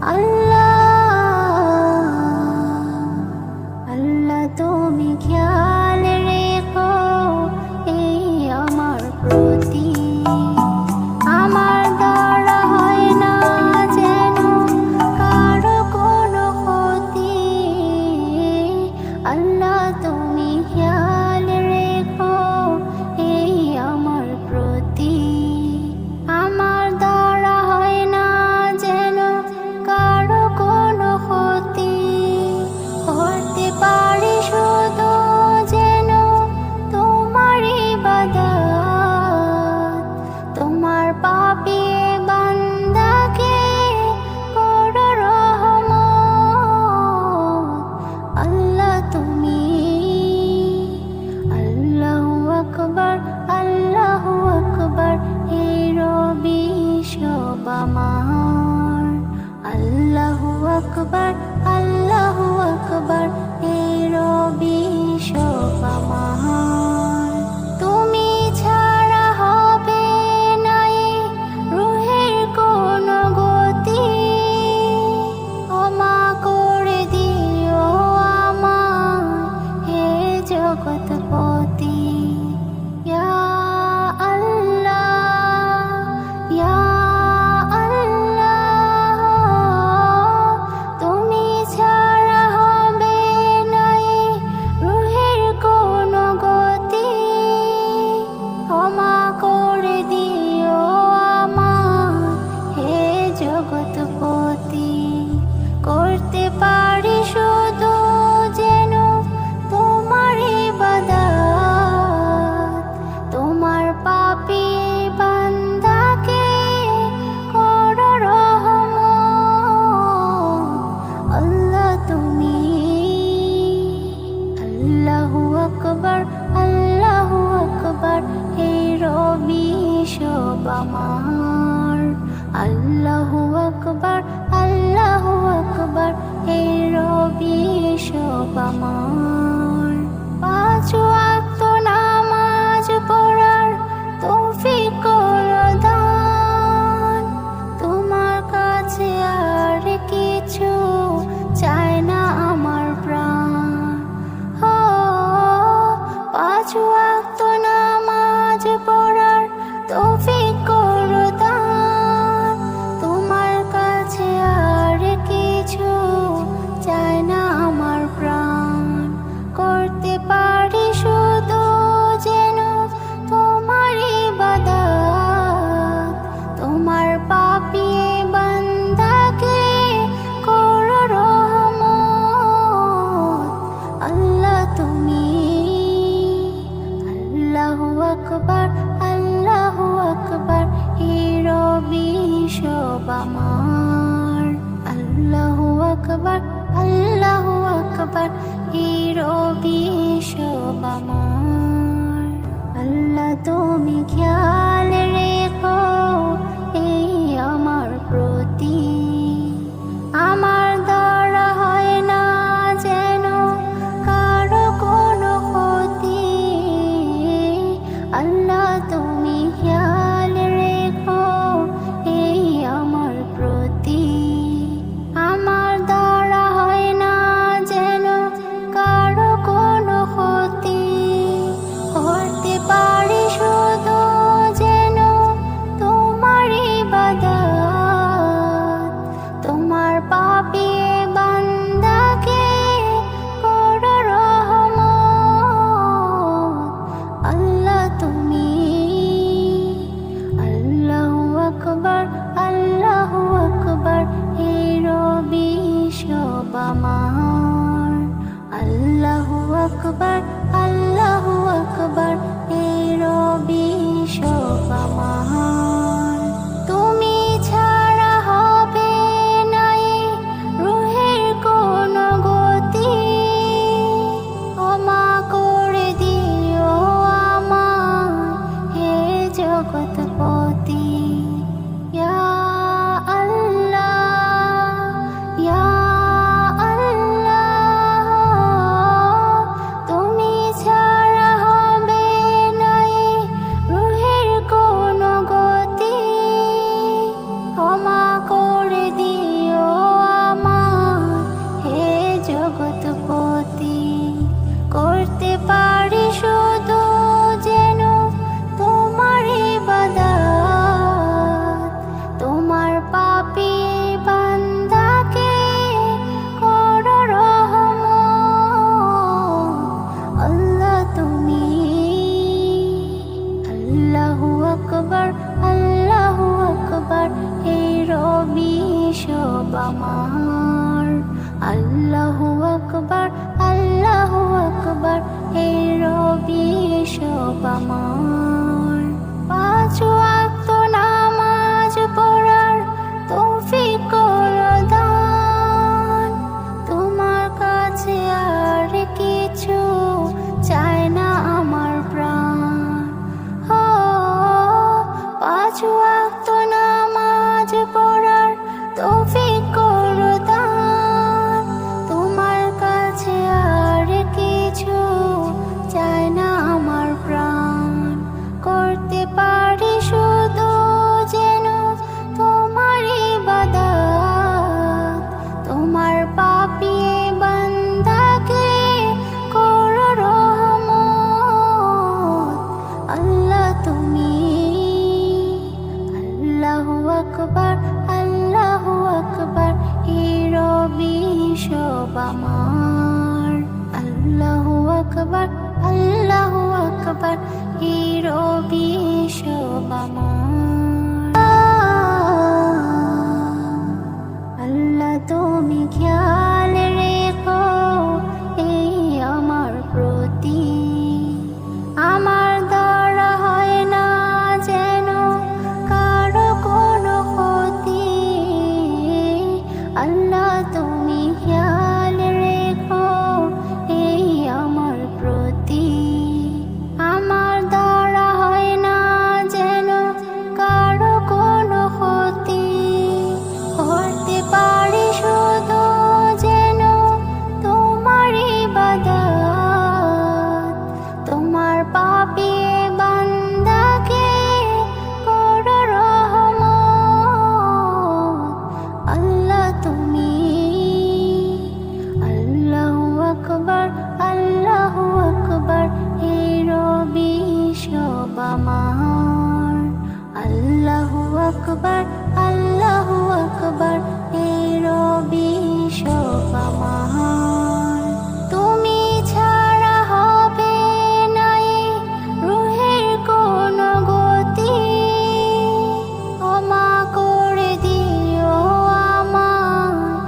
阿 আকবার আল্লাহু আকবার এই রবি সব আমার। আল্লাহ আকবর আল্লাহ আকবর হে রবি সব আমার। আকবর আল্লাহ আকবর এই রবি আল্লাহ তুমি খেয়াল রেখো। পাপি বান্দাকে কর রহমত। আল্লাহ তুমি, আল্লাহ আকবর আল্লাহ আকবর, হে রবি সব আমার। আল্লাহ আকবর আমার। আল্লাহ আকবার আল্লাহ আকবার এ রবি সব আমার। সব আমার আল্লাহ আকবর আল্লাহ আকবর এই রবি সব আল্লাহ, তুমি খেয়াল রেখো, এই আমার প্রতি। আমার দ্বারা হয় না যেন কারও কোনো ক্ষতি। আল্লাহ তুমি